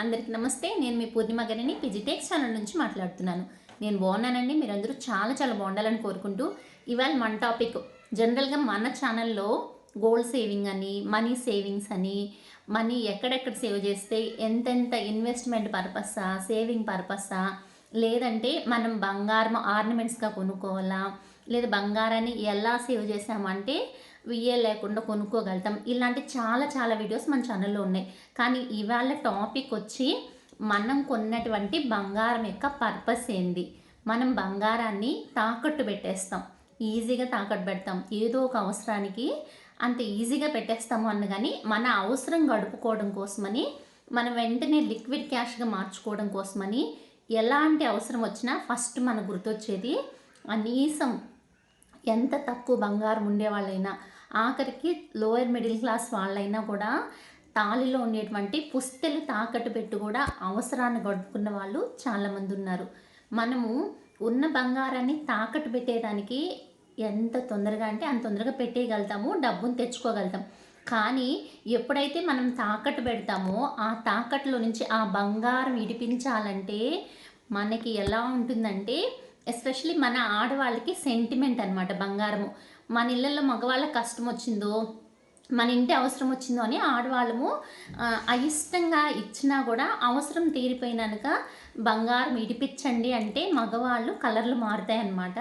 అందరికీ నమస్తే. నేను మీ పూర్ణిమ గారిని పిజిటెక్ ఛానల్ నుంచి మాట్లాడుతున్నాను. నేను బాగున్నానండి? మీరందరూ చాలా చాలా బాగుండాలని కోరుకుంటూ ఇవాళ మన టాపిక్ జనరల్గా మన ఛానల్లో గోల్డ్ సేవింగ్ అని మనీ సేవింగ్స్ అని మనీ ఎక్కడెక్కడ సేవ్ చేస్తే ఎంతెంత ఇన్వెస్ట్మెంట్ పర్పసా సేవింగ్ పర్పస్సా లేదంటే మనం బంగారం ఆర్నమెంట్స్గా కొనుక్కోవాలా లేదా బంగారాన్ని ఎలా సేవ్ చేసామంటే విఏ లేకుండా కొనుక్కోగలుగుతాం. ఇలాంటి చాలా చాలా వీడియోస్ మన ఛానల్లో ఉన్నాయి. కానీ ఇవాళ టాపిక్ వచ్చి మనం కొన్నటువంటి బంగారం యొక్క పర్పస్ ఏంది? మనం బంగారాన్ని తాకట్టు పెట్టేస్తాం. ఈజీగా తాకట్టు పెడతాం. ఏదో ఒక అవసరానికి అంత ఈజీగా పెట్టేస్తాము అన్న కానీ మన అవసరం గడుపుకోవడం కోసమని మనం వెంటనే లిక్విడ్ క్యాష్గా మార్చుకోవడం కోసమని ఎలాంటి అవసరం వచ్చినా ఫస్ట్ మనకు గుర్తొచ్చేది కనీసం ఎంత తక్కువ బంగారం ఉండేవాళ్ళైనా ఆఖరికి లోయర్ మిడిల్ క్లాస్ వాళ్ళైనా కూడా తాళిలో ఉండేటువంటి పుస్తెలు తాకట్టు పెట్టి కూడా అవసరాన్ని గడుపుకున్న వాళ్ళు చాలామంది ఉన్నారు. మనము ఉన్న బంగారాన్ని తాకట్టు పెట్టేదానికి ఎంత తొందరగా అంటే అంత తొందరగా పెట్టేయగలుగుతాము డబ్బును తెచ్చుకోగలుగుతాం. కానీ ఎప్పుడైతే మనం తాకట్టు పెడతామో ఆ తాకట్టులో నుంచి ఆ బంగారం విడిపించాలంటే మనకి ఎలా ఉంటుందంటే ఎస్పెషలీ మన ఆడవాళ్ళకి సెంటిమెంట్ అనమాట బంగారము. మన ఇళ్ళల్లో మగవాళ్ళ కష్టం వచ్చిందో మన ఇంటి అవసరం వచ్చిందో అని ఆడవాళ్ళము అయిష్టంగా ఇచ్చినా కూడా అవసరం తీరిపోయినాక బంగారం ఇడిపించండి అంటే మగవాళ్ళు కలర్లు మారుతాయి అన్నమాట.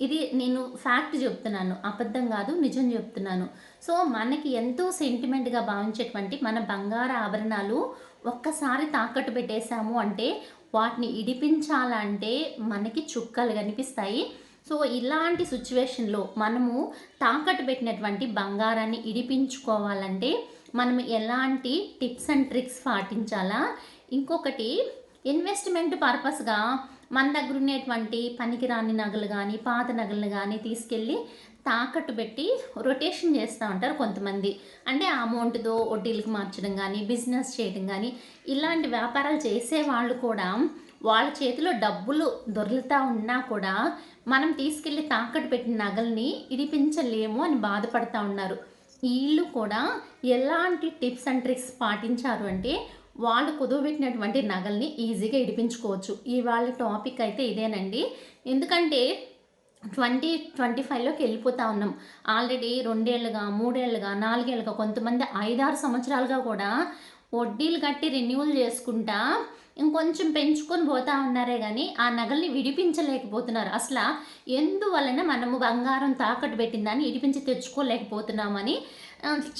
ఇది నేను ఫ్యాక్ట్ చెప్తున్నాను అబద్ధం కాదు నిజం చెప్తున్నాను. సో మనకి ఎంతో సెంటిమెంట్గా భావించేటువంటి మన బంగారు ఆభరణాలు ఒక్కసారి తాకట్టు పెట్టేశాము అంటే వాటిని ఇడిపించాలంటే మనకి చుక్కలు కనిపిస్తాయి. సో ఇలాంటి సిచ్యువేషన్లో మనము తాకట్టు పెట్టినటువంటి బంగారాన్ని ఇడిపించుకోవాలంటే మనం ఎలాంటి టిప్స్ అండ్ ట్రిక్స్ పాటించాలా? ఇంకొకటి ఇన్వెస్ట్మెంట్ పర్పస్గా మన దగ్గర ఉండేటువంటి పనికిరాని నగలు కానీ పాత నగలు కానీ తీసుకెళ్ళి తాకట్టు పెట్టి రొటేషన్ చేస్తూ ఉంటారు కొంతమంది. అంటే ఆ అమౌంట్తో వడ్డీలకు మార్చడం కానీ బిజినెస్ చేయడం కానీ ఇలాంటి వ్యాపారాలు చేసే వాళ్ళు కూడా వాళ్ళ చేతిలో డబ్బులు దొరుకుతూ ఉన్నా కూడా మనం తీసుకెళ్ళి తాకట్టు పెట్టిన నగల్ని ఇడిపించలేము అని బాధపడుతూ ఉన్నారు. వీళ్ళు కూడా ఎలాంటి టిప్స్ అండ్ ట్రిక్స్ పాటించారు అంటే వాళ్ళు కుదువబెట్టినటువంటి నగల్ని ఈజీగా ఇడిపించుకోవచ్చు. ఇవాళ టాపిక్ అయితే ఇదేనండి. ఎందుకంటే ట్వంటీ ట్వంటీ ఫైవ్లోకి వెళ్ళిపోతా ఉన్నాం. ఆల్రెడీ రెండేళ్ళుగా మూడేళ్ళుగా నాలుగేళ్ళుగా కొంతమంది ఐదారు సంవత్సరాలుగా కూడా వడ్డీలు కట్టి రెన్యూవల్ చేసుకుంటా ఇంకొంచెం పెంచుకొని పోతా ఉన్నారే కానీ ఆ నగల్ని విడిపించలేకపోతున్నారు. అసలు ఎందువలన మనము బంగారం తాకట్టు పెట్టిందని ఇడిపించి తెచ్చుకోలేకపోతున్నామని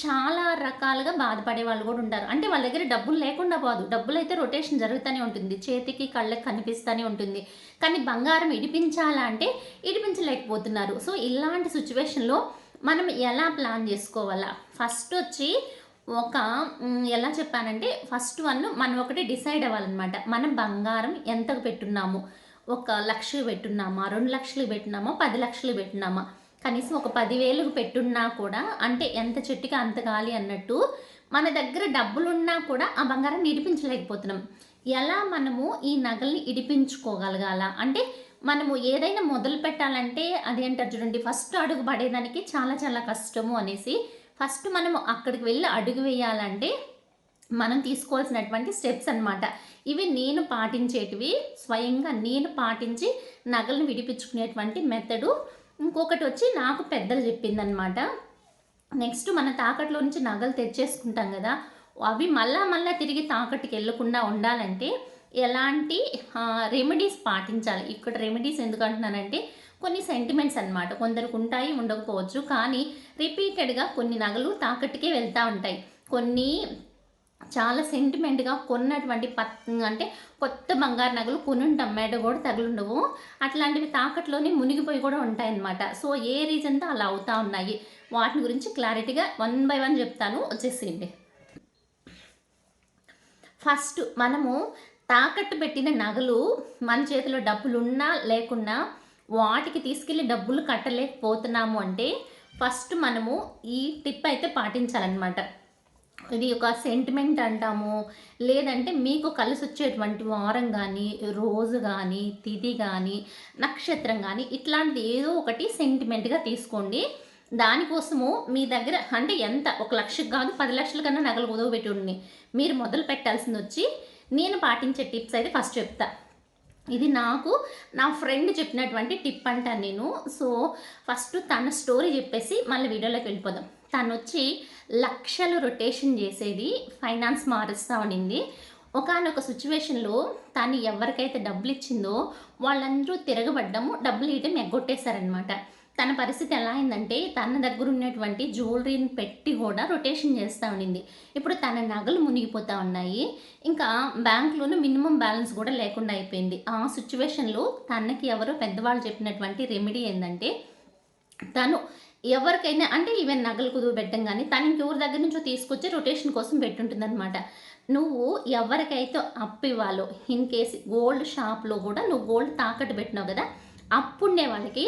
చాలా రకాలుగా బాధపడే వాళ్ళు కూడా ఉంటారు. అంటే వాళ్ళ దగ్గర డబ్బులు లేకుండా పోదు. డబ్బులు అయితే రొటేషన్ జరుగుతూనే ఉంటుంది. చేతికి కళ్ళకి కనిపిస్తూనే ఉంటుంది. కానీ బంగారం ఇడిపించాలంటే ఇడిపించలేకపోతున్నారు సో ఇలాంటి సిచ్యువేషన్లో మనం ఎలా ప్లాన్ చేసుకోవాలా? ఫస్ట్ వచ్చి ఒక ఎలా చెప్పానంటే ఫస్ట్ వన్ మనం ఒకటి డిసైడ్ అవ్వాలన్నమాట. మనం బంగారం ఎంతకు పెట్టున్నాము? ఒక లక్షలు పెట్టున్నామా? రెండు లక్షలు పెట్టున్నామా? పది లక్షలు పెట్టున్నామా? కనీసం ఒక పదివేలకు పెట్టున్నా కూడా అంటే ఎంత చెట్టుకి అంత గాలి అన్నట్టు మన దగ్గర డబ్బులున్నా కూడా ఆ బంగారాన్ని ఇడిపించలేకపోతున్నాం ఎలా మనము ఈ నగల్ని ఇడిపించుకోగలగాల? అంటే మనము ఏదైనా మొదలు పెట్టాలంటే అది అంటారు చూడండి ఫస్ట్ అడుగు పడేదానికి చాలా చాలా కష్టము అనేసి ఫస్ట్ మనము అక్కడికి వెళ్ళి అడుగు వేయాలంటే మనం తీసుకోవాల్సినటువంటి స్టెప్స్ అనమాట ఇవి నేను పాటించేటివి స్వయంగా నేను పాటించి నగలను విడిపించుకునేటువంటి మెథడు. ఇంకొకటి వచ్చి నాకు పెద్దలు చెప్పిందనమాట నెక్స్ట్ మన తాకట్లో నుంచి నగలు తెచ్చేసుకుంటాం కదా అవి మళ్ళా మళ్ళా తిరిగి తాకట్టుకి వెళ్ళకుండా ఉండాలంటే ఎలాంటి రెమెడీస్ పాటించాలి. ఇక్కడ రెమెడీస్ ఎందుకంటున్నానంటే కొన్ని సెంటిమెంట్స్ అన్నమాట. కొందరికి ఉంటాయి ఉండకపోవచ్చు. కానీ రిపీటెడ్గా కొన్ని నగలు తాకట్టుకే వెళ్తూ ఉంటాయి. కొన్ని చాలా సెంటిమెంట్గా కొన్నటువంటి పత్ అంటే కొత్త బంగారు నగలు కొని ఉంటాం మెడ కూడా తగులుండవు. అట్లాంటివి తాకట్లోనే మునిగిపోయి కూడా ఉంటాయన్నమాట. సో ఏ రీజన్తో అలా అవుతూ ఉన్నాయి? వాటిని గురించి క్లారిటీగా వన్ బై వన్ చెప్తాను. వచ్చేసేయండి. ఫస్ట్ మనము తాకట్టు పెట్టిన నగలు మన చేతిలో డబ్బులు ఉన్నా లేకున్నా వాటికి తీసుకెళ్ళి డబ్బులు కట్టలేకపోతున్నాము అంటే ఫస్ట్ మనము ఈ టిప్ అయితే పాటించాలన్నమాట. ఇది ఒక సెంటిమెంట్ అంటాము. లేదంటే మీకు కలిసి వచ్చేటువంటి వారం కానీ రోజు కానీ తిథి కానీ నక్షత్రం కానీ ఇట్లాంటిది ఏదో ఒకటి సెంటిమెంట్గా తీసుకోండి. దానికోసము మీ దగ్గర అంటే ఎంత? ఒక లక్షకు కాదు పది లక్షల కన్నా నగలు కుదవ పెట్టి మీరు మొదలు పెట్టాల్సింది వచ్చి నేను పాటించే టిప్స్ అయితే ఫస్ట్ చెప్తా. ఇది నాకు నా ఫ్రెండ్ చెప్పినటువంటి టిప్ అంటాను నేను. సో ఫస్ట్ తన స్టోరీ చెప్పేసి మళ్ళీ వీడియోలోకి వెళ్ళిపోదాం. తను వచ్చి లక్షలు రొటేషన్ చేసేది ఫైనాన్స్ మారుస్తూ ఉండింది. ఒకనొక సిచ్యువేషన్లో తను ఎవరికైతే డబ్బులు ఇచ్చిందో వాళ్ళందరూ తిరగబడ్డము డబ్బులు ఇవ్వడం ఎగ్గొట్టేశారనమాట తన పరిస్థితి ఎలా అయిందంటే తన దగ్గర ఉన్నటువంటి జ్యువెలరీని పెట్టి కూడా రొటేషన్ చేస్తూ ఉండింది. ఇప్పుడు తన నగలు మునిగిపోతూ ఉన్నాయి. ఇంకా బ్యాంక్లోనూ మినిమం బ్యాలెన్స్ కూడా లేకుండా అయిపోయింది. ఆ సిచ్యువేషన్లో తనకి ఎవరో పెద్దవాళ్ళు చెప్పినటువంటి రెమెడీ ఏంటంటే తను ఎవరికైనా అంటే ఈవెన్ నగలు కుదువు పెట్టడం కానీ తను ఇంకెవరి దగ్గర నుంచో తీసుకొచ్చి రొటేషన్ కోసం పెట్టుంటుంది అనమాట నువ్వు ఎవరికైతే అప్పు ఇవ్వాలో ఇన్ కేస్ గోల్డ్ షాప్లో కూడా నువ్వు గోల్డ్ తాకట్టు పెట్టినావు కదా అప్పుండే వాళ్ళకి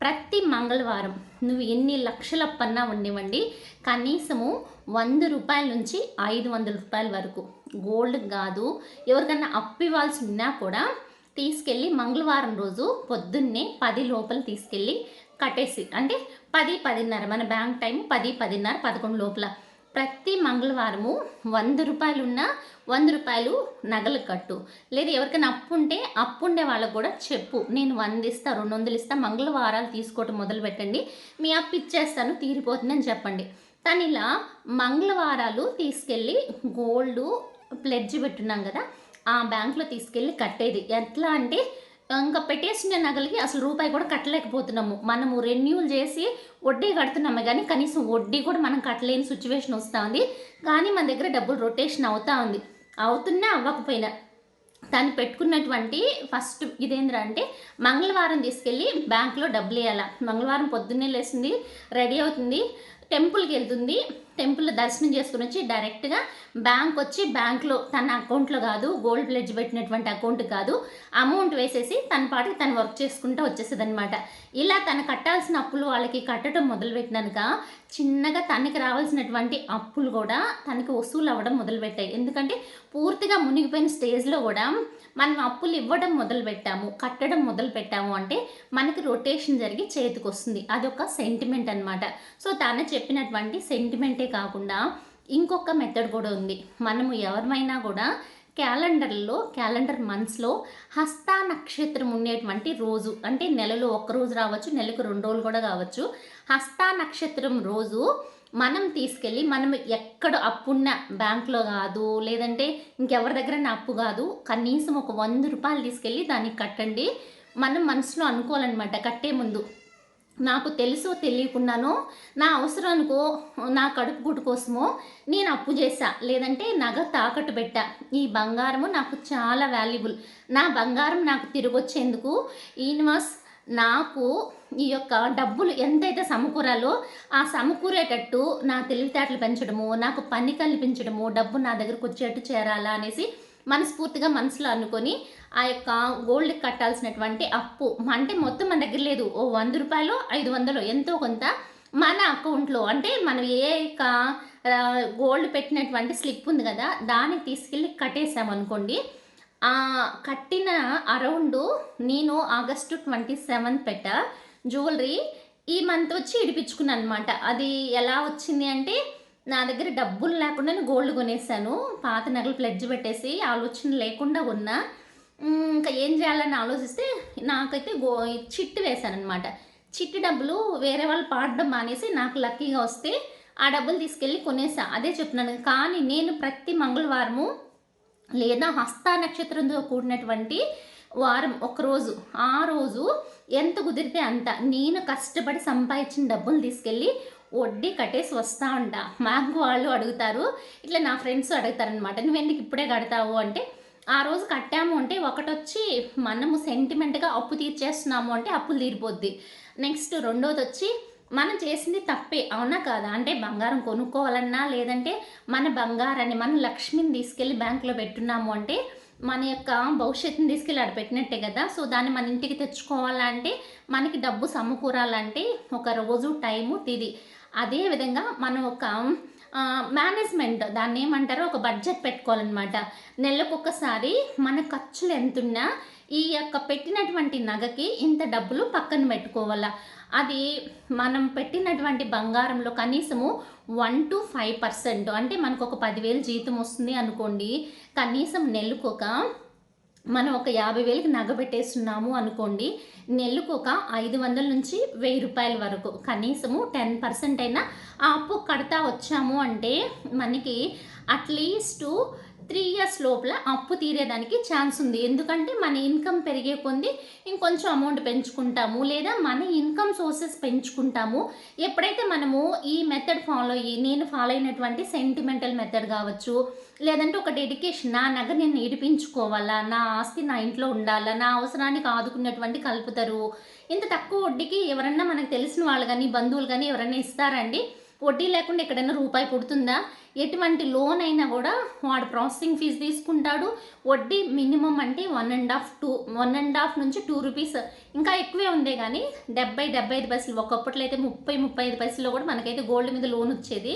ప్రతి మంగళవారం నువ్వు ఎన్ని లక్షల పన్నా ఉండేవండి? కనీసము వంద రూపాయల నుంచి ఐదు వందల రూపాయల వరకు. గోల్డ్ కాదు ఎవరికన్నా అప్పు ఇవ్వాల్సి ఉన్నా కూడా తీసుకెళ్ళి మంగళవారం రోజు పొద్దున్నే పది లోపల తీసుకెళ్ళి కట్టేసి అంటే పది పదిన్నర మన బ్యాంక్ టైం పది పదిన్నర పదకొండు లోపల. ప్రతి మంగళవారము వంద రూపాయలు ఉన్న వంద రూపాయలు నగలు కట్టు. లేదు ఎవరికైనా అప్పు ఉంటే అప్పు ఉండే వాళ్ళకు కూడా చెప్పు. నేను వంద ఇస్తా రెండు వందలు ఇస్తా మంగళవారాలు తీసుకోవటం మొదలు పెట్టండి. మీ అప్పు ఇచ్చేస్తాను తీరిపోతుందని చెప్పండి. తను ఇలా మంగళవారాలు తీసుకెళ్ళి గోల్డ్ ప్లెడ్జ్ పెట్టున్నాం కదా ఆ బ్యాంక్లో తీసుకెళ్ళి కట్టేది. ఎట్లా అంటే ఇంకా పెట్టేసిన నగలకి అసలు రూపాయి కూడా కట్టలేకపోతున్నాము. మనము రెన్యూల్ చేసి వడ్డీ కడుతున్నాము కానీ కనీసం వడ్డీ కూడా మనం కట్టలేని సిచ్యువేషన్ వస్తూ ఉంది. కానీ మన దగ్గర డబ్బులు రొటేషన్ అవుతూ ఉంది. అవుతున్నా అవ్వకపోయినా. తను పెట్టుకున్నటువంటి ఫస్ట్ ఇదేంద్రా అంటే మంగళవారం తీసుకెళ్ళి బ్యాంక్లో డబ్బులు వేయాలి మంగళవారం పొద్దున్నే లేస్తుంది రెడీ అవుతుంది. టెంపుల్కి వెళ్తుంది. టెంపుల్లో దర్శనం చేసుకుని వచ్చి డైరెక్ట్గా బ్యాంక్ వచ్చి బ్యాంక్లో తన అకౌంట్లో కాదు గోల్డ్ ప్లెడ్జ్ పెట్టినటువంటి అకౌంట్ కాదు అమౌంట్ వేసేసి తన పాటికి తను వర్క్ చేసుకుంటూ వచ్చేసేది అనమాట ఇలా తను కట్టాల్సిన అప్పులు వాళ్ళకి కట్టడం మొదలుపెట్టినాక చిన్నగా తనకి రావాల్సినటువంటి అప్పులు కూడా తనకి వసూలు అవ్వడం మొదలుపెట్టాయి. ఎందుకంటే పూర్తిగా మునిగిపోయిన స్టేజ్లో కూడా మనం అప్పులు ఇవ్వడం మొదలు పెట్టాము కట్టడం మొదలు పెట్టాము అంటే మనకి రొటేషన్ జరిగి చేతికి వస్తుంది అదొక సెంటిమెంట్ అనమాట సో తను చెప్పినటువంటి సెంటిమెంటే కాకుండా ఇంకొక మెథడ్ కూడా ఉంది. మనము ఎవరిమైనా కూడా క్యాలెండర్లో క్యాలెండర్ మంత్స్లో హస్త నక్షత్రం ఉండేటువంటి రోజు అంటే నెలలో ఒక్క రోజు రావచ్చు నెలకు రెండు రోజులు కూడా కావచ్చు. హస్త నక్షత్రం రోజు మనం తీసుకెళ్ళి మనం ఎక్కడ అప్పున్న బ్యాంక్లో కాదు లేదంటే ఇంకెవరి దగ్గర అప్పు కాదు కనీసం ఒక వంద రూపాయలు తీసుకెళ్ళి దానికి కట్టండి. మనం మనసులో అనుకోవాలన్నమాట కట్టే ముందు. నాకు తెలుసో తెలియకుండానో నా అవసరానికో నా కడుపు గుడ్డు కోసమో నేను అప్పు చేశా లేదంటే నగ తాకట్టు పెట్టా. ఈ బంగారము నాకు చాలా వాల్యుబుల్ నా బంగారం నాకు తిరిగి వచ్చేందుకు యూనివర్స్ నాకు ఈ యొక్క డబ్బులు ఎంతైతే సమకూరాలో ఆ సమకూరేటట్టు నా తెలివితేటలు పెంచడము నాకు పని కల్పించడము డబ్బు నా దగ్గరకు వచ్చేట్టు చేరాలా అనేసి మనస్ఫూర్తిగా మనసులో అనుకొని ఆ యొక్క గోల్డ్ కట్టాల్సినటువంటి అప్పు అంటే మొత్తం మన దగ్గర లేదు. ఓ వంద రూపాయలు ఐదు వందలు ఎంతో కొంత మన అకౌంట్లో అంటే మనం ఏ యొక్క గోల్డ్ పెట్టినటువంటి స్లిప్ ఉంది కదా దాన్ని తీసుకెళ్ళి కట్టేసామనుకోండి కట్టిన అరౌండ్ నేను ఆగస్టు ట్వంటీ సెవెంత్ పెట్ట జ్యువెలరీ ఈ మంత్ వచ్చి ఇడిపించుకున్నాను అనమాట అది ఎలా వచ్చింది అంటే నా దగ్గర డబ్బులు లేకుండా నేను గోల్డ్ కొనేసాను. పాత నగలు ప్లెడ్జ్ పెట్టేసి ఆలోచన లేకుండా ఉన్నా ఇంకా ఏం చేయాలని ఆలోచిస్తే నాకైతే గో చిట్టు వేశానమాట అనమాట చిట్టి డబ్బులు వేరే వాళ్ళు పాడడం మానేసి నాకు లక్కీగా వస్తే ఆ డబ్బులు తీసుకెళ్ళి కొనేసా. అదే చెప్తున్నాను. కానీ నేను ప్రతి మంగళవారము లేదా హస్త నక్షత్రంతో కూడినటువంటి వారం ఒకరోజు ఆ రోజు ఎంత కుదిరితే అంత నేను కష్టపడి సంపాదించిన డబ్బులు తీసుకెళ్ళి వడ్డీ కట్టేసి వస్తూ ఉంటా మాకు వాళ్ళు అడుగుతారు ఇట్లా నా ఫ్రెండ్స్ అడుగుతారనమాట నువ్వు ఎందుకు ఇప్పుడే కడతావు? అంటే ఆ రోజు కట్టాము అంటే ఒకటొచ్చి మనము సెంటిమెంట్గా అప్పు తీర్చేస్తున్నాము అంటే అప్పులు తీరిపోద్ది. నెక్స్ట్ రెండోది వచ్చి మనం చేసింది తప్పే అవునా కాదా? అంటే బంగారం కొనుక్కోవాలన్నా లేదంటే మన బంగారాన్ని మన లక్ష్మిని తీసుకెళ్ళి బ్యాంకులో పెట్టున్నాము అంటే మన యొక్క భవిష్యత్తుని తీసుకెళ్ళి ఆడ పెట్టినట్టే కదా? సో దాన్ని మన ఇంటికి తెచ్చుకోవాలంటే మనకి డబ్బు సమకూరాలంటే ఒక రోజు టైము తిది. అదేవిధంగా మనం ఒక మేనేజ్మెంట్ దాన్ని ఏమంటారో? ఒక బడ్జెట్ పెట్టుకోవాలన్నమాట. నెలకు ఒకసారి మన ఖర్చులు ఎంతున్నా ఈ యొక్క పెట్టినటువంటి నగకి ఇంత డబ్బులు పక్కన పెట్టుకోవాలా? అది మనం పెట్టినటువంటి బంగారంలో కనీసము వన్ టు ఫైవ్ పర్సెంట్ అంటే మనకు ఒక పదివేలు జీతం వస్తుంది అనుకోండి. కనీసం నెలకొక మనం ఒక యాభై వేలకి నగ పెట్టేస్తున్నాము అనుకోండి. నెలకు ఒక ఐదు వందల నుంచి వెయ్యి రూపాయల వరకు. కనీసము టెన్ పర్సెంట్ అయినా ఆ అప్పు కడతా వచ్చాము అంటే మనకి అట్లీస్ట్ త్రీ ఇయర్స్ లోపల అప్పు తీరేదానికి ఛాన్స్ ఉంది. ఎందుకంటే మన ఇన్కమ్ పెరిగే కొంది ఇంకొంచెం అమౌంట్ పెంచుకుంటాము లేదా మన ఇన్కమ్ సోర్సెస్ పెంచుకుంటాము. ఎప్పుడైతే మనము ఈ మెథడ్ ఫాలో అయ్యి నేను ఫాలో అయినటువంటి సెంటిమెంటల్ మెథడ్ కావచ్చు లేదంటే ఒక డెడికేషన్ నా నగ నేను ఏడిపించుకోవాలా నా ఆస్తి నా ఇంట్లో ఉండాలా నా అవసరానికి ఆదుకున్నటువంటి కలుపుతారు. ఇంత తక్కువ వడ్డీకి ఎవరన్నా మనకు తెలిసిన వాళ్ళు కానీ బంధువులు కానీ ఎవరైనా ఇస్తారండి. వడ్డీ లేకుండా ఎక్కడైనా రూపాయి పుడుతుందా? ఎటువంటి లోన్ అయినా కూడా వాడు ప్రాసెసింగ్ ఫీజు తీసుకుంటాడు. వడ్డీ మినిమం అంటే one and half two one and half నుంచి టూ రూపీస్. ఇంకా ఎక్కువే ఉందే కానీ డెబ్బై డెబ్బై ఐదు పైసలు ఒకప్పట్లో అయితే ముప్పై ముప్పై ఐదు పైసల్లో కూడా మనకైతే గోల్డ్ మీద లోన్ వచ్చేది.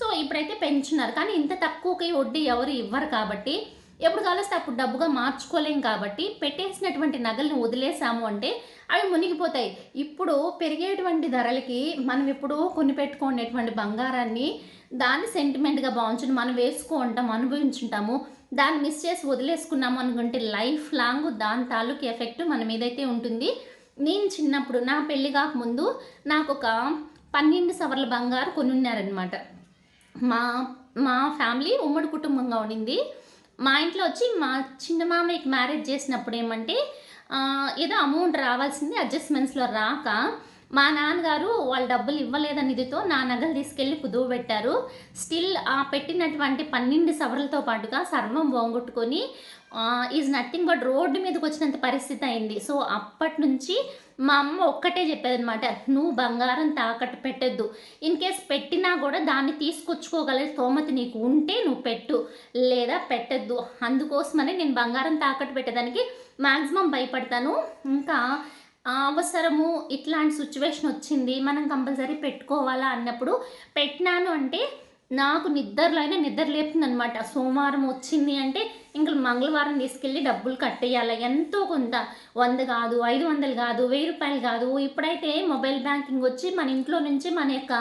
సో ఇప్పుడైతే పెంచున్నారు. కానీ ఇంత తక్కువకి వడ్డీ ఎవరు ఇవ్వరు కాబట్టి ఎప్పుడు కాలేస్తే అప్పుడు డబ్బుగా మార్చుకోలేం కాబట్టి పెట్టేసినటువంటి నగల్ని వదిలేసాము అంటే అవి మునిగిపోతాయి. ఇప్పుడు పెరిగేటువంటి ధరలకి మనం ఇప్పుడు కొని పెట్టుకునేటువంటి బంగారాన్ని దాన్ని సెంటిమెంట్గా బాగుంచడం మనం వేసుకుంటాం అనుభవించుంటాము. దాన్ని మిస్ చేసి వదిలేసుకున్నాము అనుకుంటే లైఫ్ లాంగ్ దాని తాలూకు ఎఫెక్ట్ మన మీదైతే ఉంటుంది. నేను చిన్నప్పుడు నా పెళ్ళి కాకముందు నాకు ఒక పన్నెండు సవర్ల బంగారు కొనున్నారనమాట మా మా ఫ్యామిలీ ఉమ్మడి కుటుంబంగా ఉండింది. మా ఇంట్లో వచ్చి మా చిన్న మామయ్యకి మ్యారేజ్ చేసినప్పుడు ఏమంటే ఏదో అమౌంట్ రావాల్సింది అడ్జస్ట్మెంట్స్లో రాక మా నాన్నగారు వాళ్ళ డబ్బులు ఇవ్వలేదని ఇదితో నా నగలు తీసుకెళ్ళి కుదువు పెట్టారు. స్టిల్ ఆ పెట్టినటువంటి పన్నెండు సవరలతో పాటుగా సర్వం పోగొట్టుకొని ఈజ్ నథింగ్ బట్ రోడ్డు మీదకి వచ్చినంత పరిస్థితి అయింది. సో అప్పటి నుంచి మా అమ్మ ఒక్కటే చెప్పేదనమాట నువ్వు బంగారం తాకట్టు పెట్టద్దు. ఇన్ కేస్ పెట్టినా కూడా దాన్ని తీసుకొచ్చుకోగల స్తోమత నీకు. ఉంటే నువ్వు పెట్టు లేదా పెట్టద్దు. అందుకోసమనే నేను బంగారం తాకట్టు పెట్టేదానికి మ్యాక్సిమం భయపడతాను. ఇంకా అవసరము ఇట్లాంటి సిచ్యువేషన్ వచ్చింది మనం కంపల్సరీ పెట్టుకోవాలా అన్నప్పుడు పెట్టినాను అంటే నాకు నిద్రలో అయినా నిద్ర లేపుతుంది అనమాట సోమవారం వచ్చింది అంటే ఇంకా మంగళవారం తీసుకెళ్ళి డబ్బులు కట్టేయాలి. ఎంతో కొంత వంద కాదు ఐదు వందలు కాదు వెయ్యి రూపాయలు కాదు. ఇప్పుడైతే మొబైల్ బ్యాంకింగ్ వచ్చి మన ఇంట్లో నుంచి మన యొక్క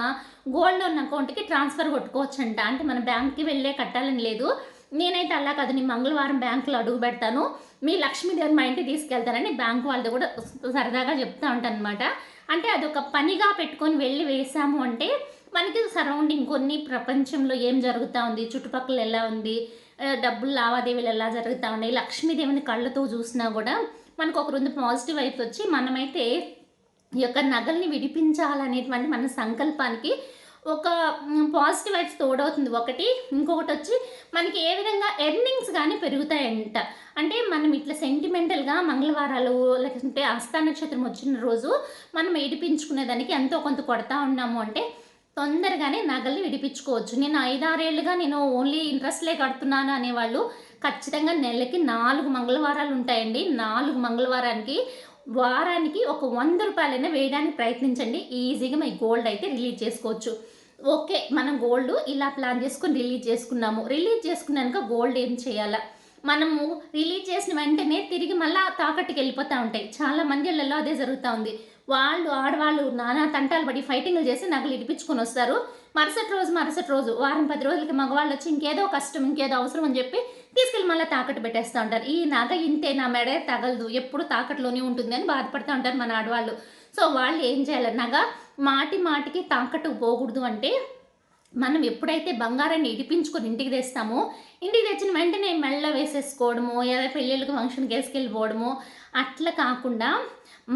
గోల్డ్ లోన్ అకౌంట్కి ట్రాన్స్ఫర్ కొట్టుకోవచ్చంట. అంటే మన బ్యాంక్కి వెళ్ళే కట్టాలని లేదు. నేనైతే అలా కాదు నేను మంగళవారం బ్యాంకులో అడుగు పెడతాను. మీ లక్ష్మీదేవి మా ఇంటికి తీసుకెళ్తానని బ్యాంకు వాళ్ళతో కూడా సరదాగా చెప్తా ఉంటాను అనమాట అంటే అదొక పనిగా పెట్టుకొని వెళ్ళి వేసాము అంటే మనకి సరౌండింగ్ కొన్ని ప్రపంచంలో ఏం జరుగుతూ ఉంది? చుట్టుపక్కల ఎలా ఉంది? డబ్బులు లావాదేవీలు ఎలా జరుగుతూ ఉన్నాయి? లక్ష్మీదేవిని కళ్ళతో చూసినా కూడా మనకు ఒక రెండు పాజిటివ్ వైపు వచ్చి మనమైతే ఈ యొక్క నగల్ని విడిపించాలనేటువంటి మన సంకల్పానికి ఒక పాజిటివ్ వైబ్స్ తోడవుతుంది. ఒకటి ఇంకొకటి వచ్చి మనకి ఏ విధంగా ఎర్నింగ్స్ కానీ పెరుగుతాయంట. అంటే మనం ఇట్లా సెంటిమెంటల్గా మంగళవారాలు లేకుంటే అస్థా నక్షత్రం వచ్చిన రోజు మనం ఏడిపించుకునే దానికి ఎంతో కొంత కొడతా ఉన్నాము అంటే తొందరగానే నగల్ని విడిపించుకోవచ్చు. నేను ఐదారేళ్ళుగా నేను ఓన్లీ ఇంట్రెస్ట్లే కడుతున్నాను అనేవాళ్ళు ఖచ్చితంగా నెలకి నాలుగు మంగళవారాలు ఉంటాయండి. నాలుగు మంగళవారానికి వారానికి ఒక వంద రూపాయలైనా వేయడానికి ప్రయత్నించండి. ఈజీగా మీ గోల్డ్ అయితే రిలీజ్ చేసుకోవచ్చు. ఓకే మనం గోల్డ్ ఇలా ప్లాన్ చేసుకుని రిలీజ్ చేసుకున్నాము. రిలీజ్ చేసుకున్నాక గోల్డ్ ఏం చేయాలా? మనము రిలీజ్ చేసిన వెంటనే తిరిగి మళ్ళీ తాకట్టుకి వెళ్ళిపోతూ ఉంటాయి. చాలా మంది అదే జరుగుతూ ఉంది. వాళ్ళు ఆడవాళ్ళు నానా తంటాలు పడి ఫైటింగ్లు చేసి నగలు ఇడిపించుకొని వస్తారు. మరుసటి రోజు మరుసటి రోజు వారం పది రోజులకి మగవాళ్ళు వచ్చి ఇంకేదో కష్టం ఇంకేదో అవసరం అని చెప్పి తీసుకెళ్ళి మళ్ళీ తాకట్టు పెట్టేస్తూ ఉంటారు. ఈ నగ ఇంతే నా మెడ తగలదు ఎప్పుడు తాకట్టులోనే ఉంటుంది అని బాధపడుతూ ఉంటారు మన ఆడవాళ్ళు. సో వాళ్ళు ఏం చేయాలి? నగ మాటి మాటికి తాకట్టు పోకూడదు అంటే మనం ఎప్పుడైతే బంగారాన్ని ఇడిపించుకొని ఇంటికి తెస్తామో ఇంటికి తెచ్చిన వెంటనే మెళ్ళ వేసేసుకోవడము ఏదో పెళ్ళిళ్ళకి ఫంక్షన్కి వేసుకెళ్ళిపోవడము అట్లా కాకుండా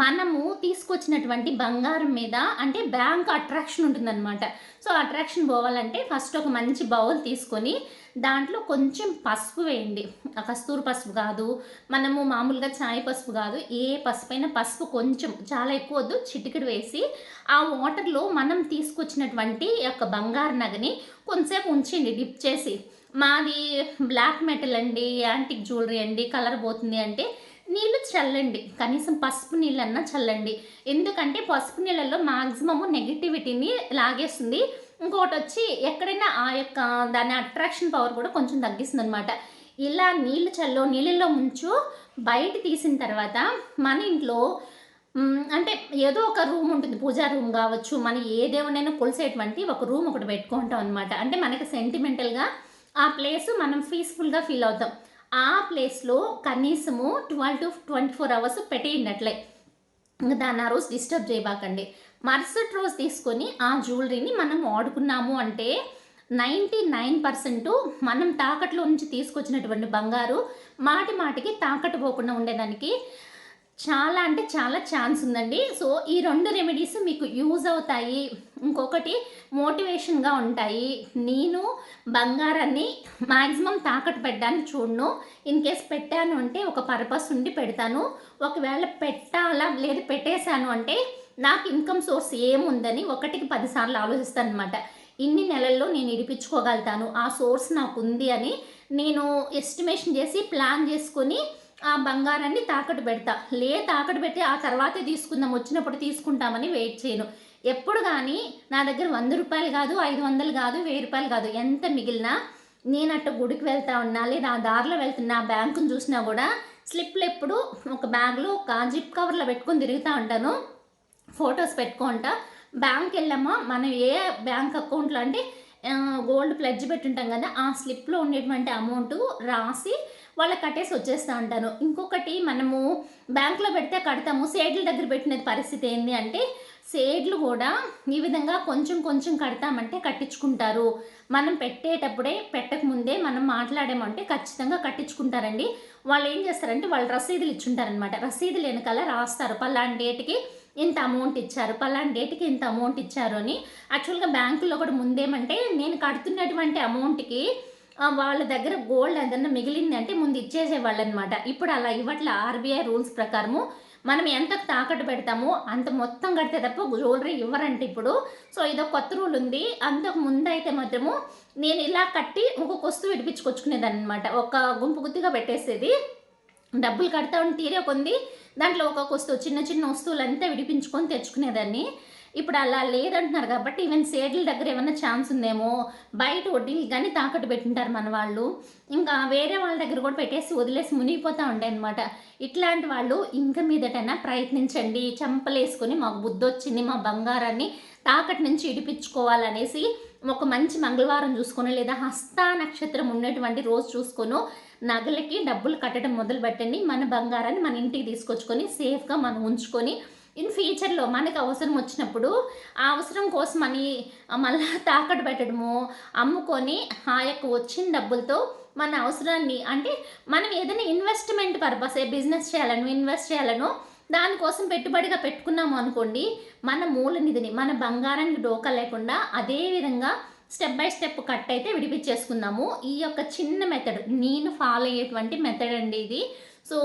మనము తీసుకొచ్చినటువంటి బంగారం మీద అంటే బ్యాంక్ అట్రాక్షన్ ఉంటుందన్నమాట. సో అట్రాక్షన్ పోవాలంటే ఫస్ట్ ఒక మంచి బౌల్ తీసుకొని దాంట్లో కొంచెం పసుపు వేయండి. కస్తూరు పసుపు కాదు మనము మామూలుగా చాయ్ పసుపు కాదు ఏ పసుపు అయినా పసుపు కొంచెం చాలా ఎక్కువ వద్దు చిటికెడు వేసి ఆ వాటర్లో మనం తీసుకొచ్చినటువంటి యొక్క బంగారు నగని కొంతసేపు ఉంచండి డిప్ చేసి. మాది బ్లాక్ మెటల్ అండి యాంటిక్ జ్యువెలరీ అండి కలర్ పోతుంది అంటే నీళ్ళు చల్లండి. కనీసం పసుపు నీళ్ళన్నా చల్లండి. ఎందుకంటే పసుపు నీళ్ళల్లో మాక్సిమము నెగిటివిటీని లాగేస్తుంది. ఇంకొకటి వచ్చి ఎక్కడైనా ఆ యొక్క దాని అట్రాక్షన్ పవర్ కూడా కొంచెం తగ్గిస్తుంది అనమాట ఇలా నీళ్ళు చల్లో నీళ్ళల్లో ముంచు బయట తీసిన తర్వాత మన ఇంట్లో అంటే ఏదో ఒక రూమ్ ఉంటుంది పూజా రూమ్ కావచ్చు మన ఏ దేవుడైనా కొలిసేటువంటి ఒక రూమ్ ఒకటి పెట్టుకుంటాం అనమాట అంటే మనకి సెంటిమెంటల్గా ఆ ప్లేస్ మనం పీస్ఫుల్గా ఫీల్ అవుతాం. ఆ ప్లేస్లో కనీసము twelve to twenty four hours పెట్టేయండి ఇంకా దాన్ని ఆ రోజు డిస్టర్బ్ చేయబాకండి. మరుసటి రోజు తీసుకొని ఆ జ్యువెలరీని మనం వాడుకున్నాము అంటే నైంటీ నైన్ పర్సెంట్ మనం తాకట్లో నుంచి తీసుకొచ్చినటువంటి బంగారు మాటి మాటికి తాకట్టు పోకుండా ఉండేదానికి చాలా అంటే చాలా ఛాన్స్ ఉందండి. సో ఈ రెండు రెమెడీస్ మీకు యూజ్ అవుతాయి. ఇంకొకటి మోటివేషన్గా ఉంటాయి. నేను బంగారాన్ని మ్యాక్సిమం తాకట్టు పెట్టడానికి చూడను. ఇన్ కేస్ పెట్టాను అంటే ఒక పర్పస్ ఉండి పెడతాను. ఒకవేళ పెట్టాలా లేదు పెట్టేశాను అంటే నాకు ఇన్కమ్ సోర్స్ ఏముందని ఒకటికి పదిసార్లు ఆలోచిస్తాను అనమాట ఇన్ని నెలల్లో నేను ఇడిపించుకోగలుగుతాను. ఆ సోర్స్ నాకు ఉంది అని నేను ఎస్టిమేషన్ చేసి ప్లాన్ చేసుకొని ఆ బంగారాన్ని తాకట్టు పెడతా. లే తాకట్టు పెట్టి ఆ తర్వాతే తీసుకుందాం. వచ్చినప్పుడు తీసుకుంటామని వెయిట్ చేయను. ఎప్పుడు కానీ నా దగ్గర వంద రూపాయలు కాదు ఐదు వందలు కాదు వెయ్యి రూపాయలు కాదు. ఎంత మిగిలినా నేను అట్ట గుడికి వెళ్తా ఉన్నా లేదా ఆ దారిలో వెళ్తున్నా బ్యాంకుని చూసినా కూడా స్లిప్లు ఎప్పుడు ఒక బ్యాగ్లో ఒక జిప్ కవర్లో పెట్టుకొని తిరుగుతూ ఉంటాను. ఫొటోస్ పెట్టుకుంటా బ్యాంక్ వెళ్ళామా? మనం ఏ బ్యాంక్ అకౌంట్లో అంటే గోల్డ్ ప్లెడ్జ్ పెట్టుంటాం కదా ఆ స్లిప్లో ఉండేటువంటి అమౌంట్ రాసి వాళ్ళకి కట్టేసి వచ్చేస్తూ ఉంటాను ఇంకొకటి మనము బ్యాంకులో పెడితే కడతాము. సేడ్ల దగ్గర పెట్టిన పరిస్థితి ఏంటి అంటే సేడ్లు కూడా ఈ విధంగా కొంచెం కొంచెం కడతామంటే కట్టించుకుంటారు. మనం పెట్టేటప్పుడే పెట్టకముందే మనం మాట్లాడామంటే ఖచ్చితంగా కట్టించుకుంటారండి. వాళ్ళు ఏం చేస్తారంటే వాళ్ళు రసీదులు ఇచ్చుంటారనమాట రసీదులు వెనకాల రాస్తారు. పలాంటి డేట్కి ఇంత అమౌంట్ ఇచ్చారు పలాంటి డేట్కి ఇంత అమౌంట్ ఇచ్చారు అని యాక్చువల్గా బ్యాంకులో కూడా ముందేమంటే నేను కడుతున్నటువంటి అమౌంట్కి వాళ్ళ దగ్గర గోల్డ్ ఏదన్నా మిగిలింది అంటే ముందు ఇచ్చేసేవాళ్ళు అనమాట ఇప్పుడు అలా ఇవ్వట్ల ఆర్బీఐ రూల్స్ ప్రకారము మనం ఎంత తాకట్టు పెడతామో అంత మొత్తం కడితే తప్ప జ్యువెలరీ ఇవ్వరంట ఇప్పుడు. సో ఇదో కొత్త రూల్ ఉంది. అంతకు ముందు అయితే మాత్రము నేను ఇలా కట్టి ఒక్కొక్క వస్తువు విడిపించుకొచ్చుకునేదాన్ని అనమాట ఒక గుంపు గుత్తిగా పెట్టేసేది. డబ్బులు కడతా ఉంటే తీరే కొంది. దాంట్లో ఒక్కొక్క వస్తువు చిన్న చిన్న వస్తువులంతా విడిపించుకొని తెచ్చుకునేదాన్ని. ఇప్పుడు అలా లేదంటున్నారు కాబట్టి ఈవెన్ సేడ్ల దగ్గర ఏమైనా ఛాన్స్ ఉందేమో బయట వడ్డీలు కానీ తాకట్టు పెట్టింటారు మన వాళ్ళు. ఇంకా వేరే వాళ్ళ దగ్గర కూడా పెట్టేసి వదిలేసి మునిగిపోతూ ఉంటాయి అనమాట ఇట్లాంటి వాళ్ళు ఇంక మీదటైనా ప్రయత్నించండి. చంపలేసుకొని మాకు బుద్ధి వచ్చింది మా బంగారాన్ని తాకట్టు నుంచి ఇడిపించుకోవాలనేసి ఒక మంచి మంగళవారం చూసుకొని లేదా హస్త నక్షత్రం ఉన్నటువంటి రోజు చూసుకొని. నగలకి డబ్బులు కట్టడం మొదలు పెట్టండి మన బంగారాన్ని మన ఇంటికి తీసుకొచ్చుకొని సేఫ్గా మనం ఉంచుకొని ఇన్ ఫ్యూచర్లో మనకు అవసరం వచ్చినప్పుడు ఆ అవసరం కోసం అని మళ్ళీ తాకట్టు పెట్టడము అమ్ముకొని ఆ యొక్క వచ్చిన డబ్బులతో మన అవసరాన్ని అంటే మనం ఏదైనా ఇన్వెస్ట్మెంట్ పర్పస్ ఏ బిజినెస్ చేయాలను ఇన్వెస్ట్ చేయాలను దానికోసం పెట్టుబడిగా పెట్టుకున్నాము అనుకోండి మన మూల నిధిని మన బంగారానికి డోకా లేకుండా అదే విధంగా స్టెప్ బై స్టెప్ కట్ అయితే విడిపించేసుకుందాము. ఈ యొక్క చిన్న మెథడ్ నేను ఫాలో అయ్యేటువంటి మెథడ్ అండి ఇది. సో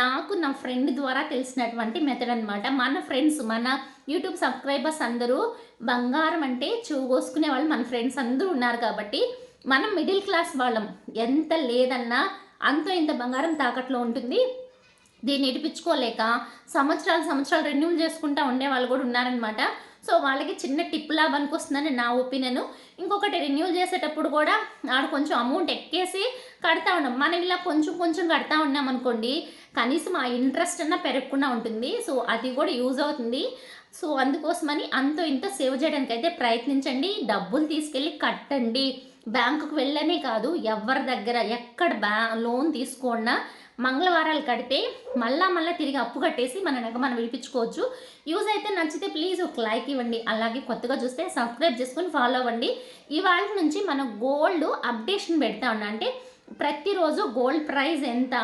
నాకు నా ఫ్రెండ్ ద్వారా తెలిసినటువంటి మెథడ్ అనమాట మన ఫ్రెండ్స్ మన యూట్యూబ్ సబ్స్క్రైబర్స్ అందరూ బంగారం అంటే చూగోసుకునే వాళ్ళు మన ఫ్రెండ్స్ అందరూ ఉన్నారు కాబట్టి మనం మిడిల్ క్లాస్ వాళ్ళం. ఎంత లేదన్నా అంత ఇంత బంగారం తాకట్లో ఉంటుంది. దీన్ని ఇడిపించుకోలేక సంవత్సరాలు సంవత్సరాలు రెన్యూల్ చేసుకుంటా ఉండే వాళ్ళు కూడా ఉన్నారనమాట సో వాళ్ళకి చిన్న టిప్ లా వస్తుందని నా ఒపీనియన్. ఇంకొకటి రెన్యూల్ చేసేటప్పుడు కూడా ఆడ కొంచెం అమౌంట్ ఎక్కేసి కడతా ఉన్నాం. మనం ఇలా కొంచెం కొంచెం కడతా ఉన్నాం అనుకోండి కనీసం ఆ ఇంట్రెస్ట్ అన్న పెరగకుండా ఉంటుంది. సో అది కూడా యూజ్ అవుతుంది. సో అందుకోసమని అంత ఇంత సేవ్ చేయడానికి అయితే ప్రయత్నించండి. డబ్బులు తీసుకెళ్ళి కట్టండి. బ్యాంకుకు వెళ్ళనే కాదు ఎవరి దగ్గర ఎక్కడ బ్యా లోన్ తీసుకోండా మంగళవారాలు కడితే మళ్ళా మళ్ళీ తిరిగి అప్పు కట్టేసి మన నగ మనం విడిపించుకోవచ్చు. యూజ్ అయితే నచ్చితే ప్లీజ్ ఒక లైక్ ఇవ్వండి. అలాగే కొత్తగా చూస్తే సబ్స్క్రైబ్ చేసుకొని ఫాలో అవ్వండి. ఇవాళ నుంచి మనం గోల్డ్ అప్డేషన్ పెడతా ఉన్నా. అంటే ప్రతిరోజు గోల్డ్ ప్రైస్ ఎంత?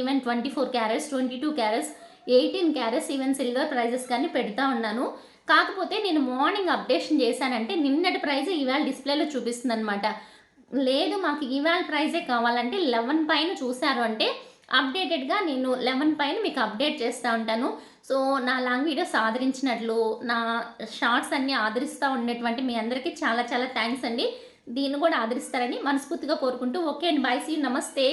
Even twenty four carats twenty two carats eighteen carats even silver prices కానీ పెడతా ఉన్నాను. కాకపోతే నేను మార్నింగ్ అప్డేషన్ చేశానంటే నిన్నటి ప్రైజే ఇవాళ డిస్ప్లేలో చూపిస్తుంది అనమాట లేదు మాకు ఇవాళ ప్రైజే కావాలంటే లెవెన్ పైన చూశారు అంటే అప్డేటెడ్గా నేను లెవెన్ పైన మీకు అప్డేట్ చేస్తూ ఉంటాను. సో నా లాంగ్ వీడియోస్ ఆదరించినట్లు నా షార్ట్స్ అన్నీ ఆదరిస్తూ ఉండేటువంటి మీ అందరికీ చాలా చాలా థ్యాంక్స్ అండి. దీన్ని కూడా ఆదరిస్తారని మనస్ఫూర్తిగా కోరుకుంటూ ఓకే అండి బాయ్ సీ నమస్తే.